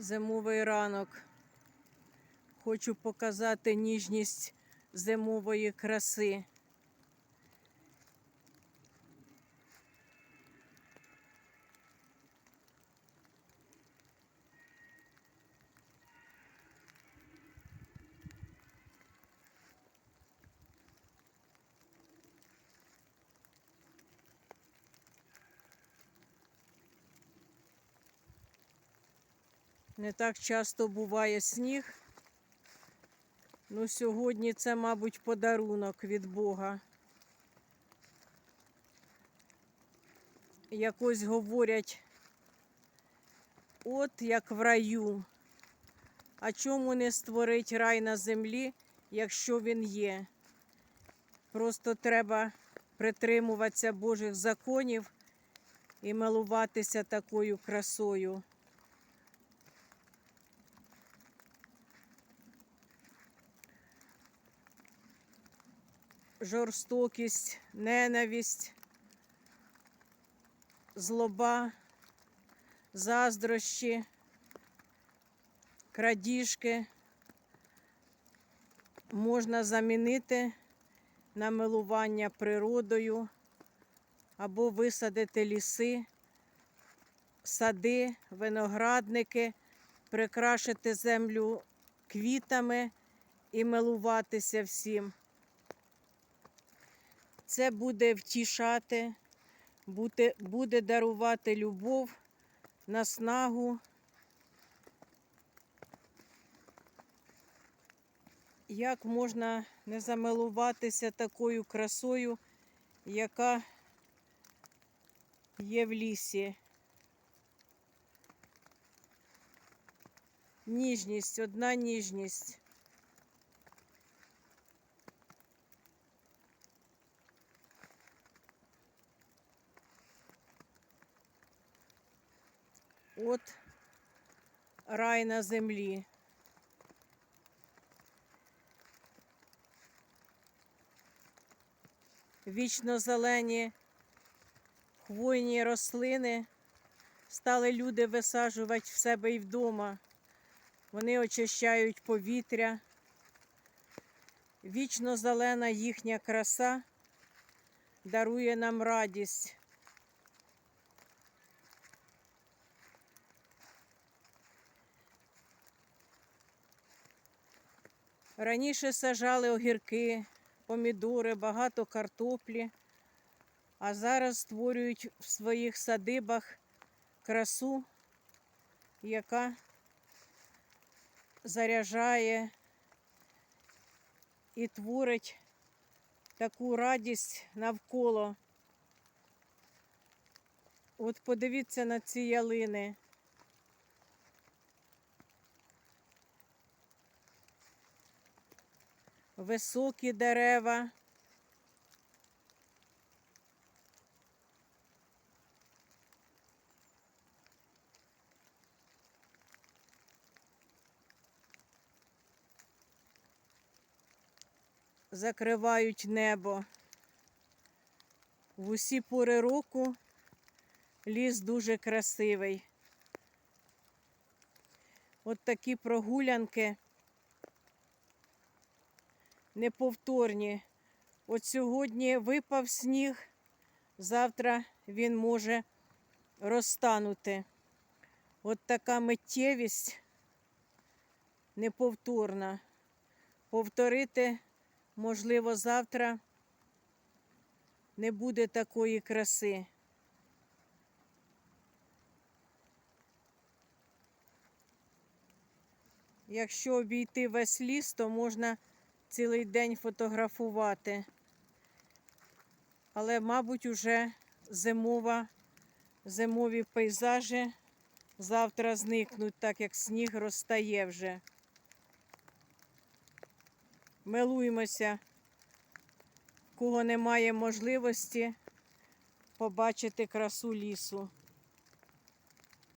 Зимовий ранок. Хочу показати ніжність зимової краси. Не так часто буває сніг. Ну, сьогодні це, мабуть, подарунок від Бога. Якось говорять, от як в раю. А чому не створить рай на землі, якщо він є? Просто треба притримуватися Божих законів і милуватися такою красою. Жорстокість, ненависть, злоба, заздрощі, крадіжки можна замінити на милування природою або висадити ліси, сади, виноградники, прикрашити землю квітами і милуватися всім. Це буде втішати, буде, буде дарувати любов, наснагу. Як можна не замилуватися такою красою, яка є в лісі? Ніжність, одна ніжність. От рай на землі. Вічно зелені хвойні рослини стали люди висаджувати в себе і вдома. Вони очищають повітря. Вічно зелена їхня краса дарує нам радість. Раніше сажали огірки, помідори, багато картоплі, а зараз створюють в своїх садибах красу, яка заряджає і творить таку радість навколо. От подивіться на ці ялини. Високі дерева. Закривають небо. В усі пори року ліс дуже красивий. От такі прогулянки неповторні. От сьогодні випав сніг, завтра він може розтанути. От така миттєвість неповторна. Повторити, можливо, завтра не буде такої краси. Якщо обійти весь ліс, то можна цілий день фотографувати. Але, мабуть, уже зимова, зимові пейзажі завтра зникнуть, так як сніг розтає вже. Милуємося, кого немає можливості побачити красу лісу.